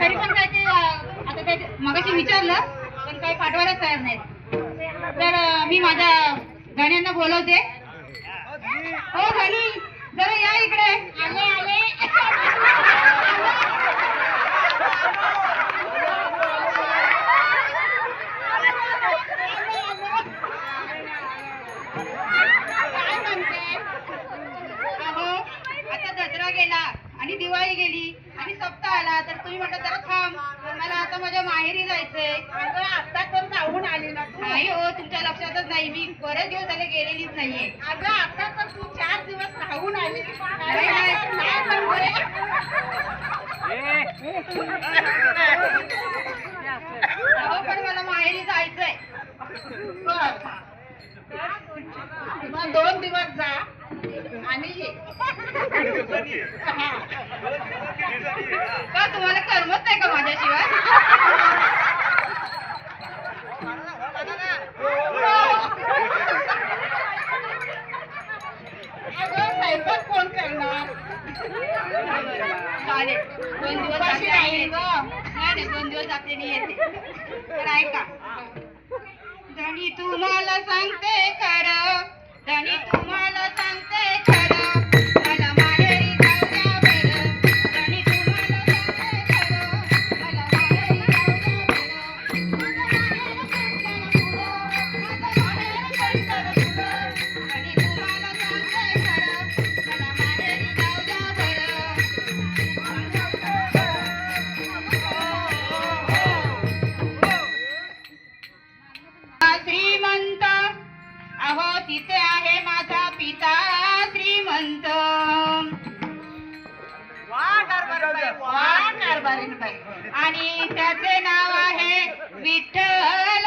तरी पण काय ते आता काय मगाशी विचारलं पण काही पाठवायलाच तयार नाही तर मी माझ्या गाण्यांना बोलवते. हो झाली जरा या इकडे. आले आले. आता दसरा गेला आणि दिवाळी गेली. आणि सप्ताह आला तर तुम्ही म्हटलं तर थांब मला आता माझ्या माहेरी जायचंय. आता तर जाऊन आली ना नाही हो तुमच्या लक्षातच नाही. मी बरेच दिवस झाले गेलेलीच नाहीये. अगं आता तर तू चार दिवस राहून आली. पण अहो, पण मला माहेरी जायचंय. दोन दिवस जा आणि का तुम्हाला करमत नाही का माझ्याशिवाय? करणार? दोन दिवस अशी नाही दोन दिवस आपल्याला येते. तर ऐका. आणि तुम्हाला सांगते खरं. अहो तिथे आहे माझा पिता श्रीमंत. आणि त्याचे नाव आहे विठ्ठल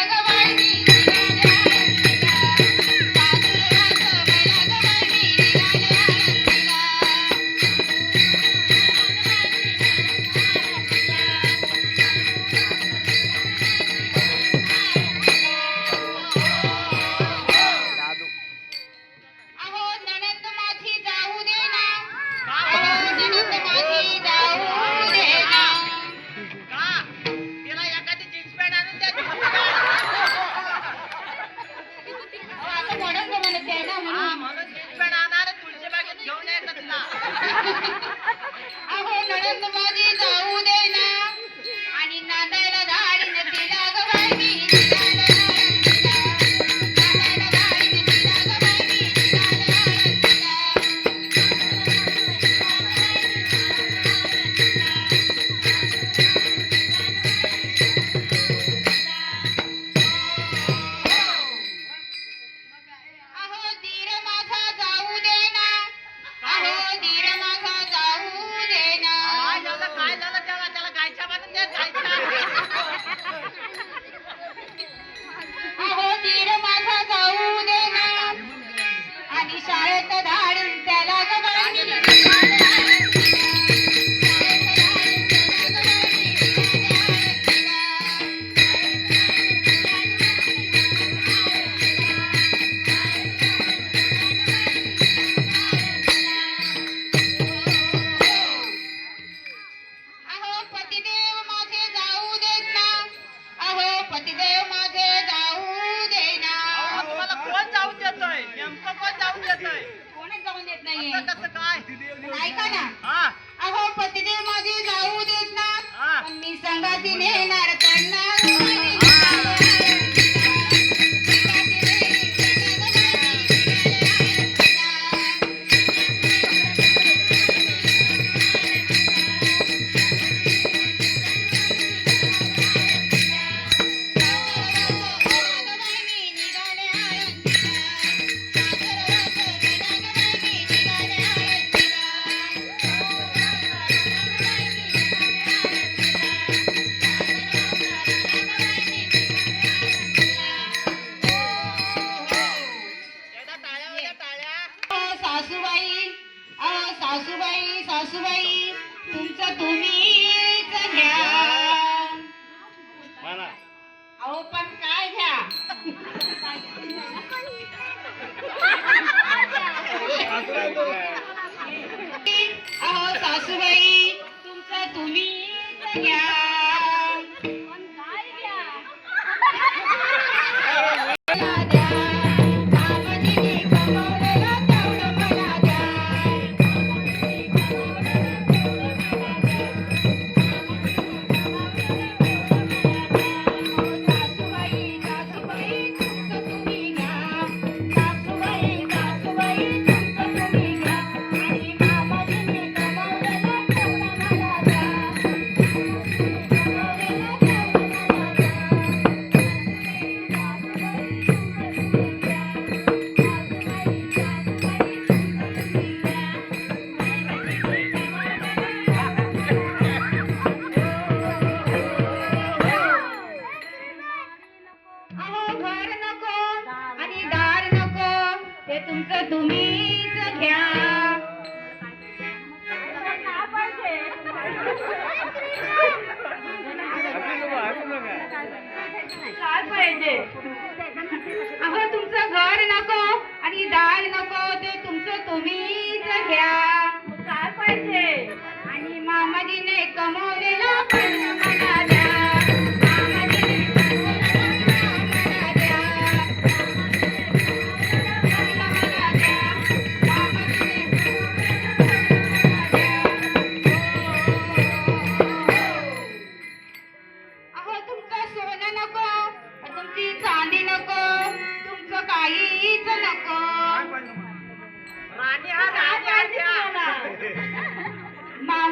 शाळेत धाडून त्याला देत नाहीये. ऐका ना. अहो पत्नी मध्ये जाऊ देत ना मी संगाती नेणार त्यांना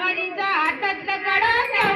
राणी हा हातातलं कडा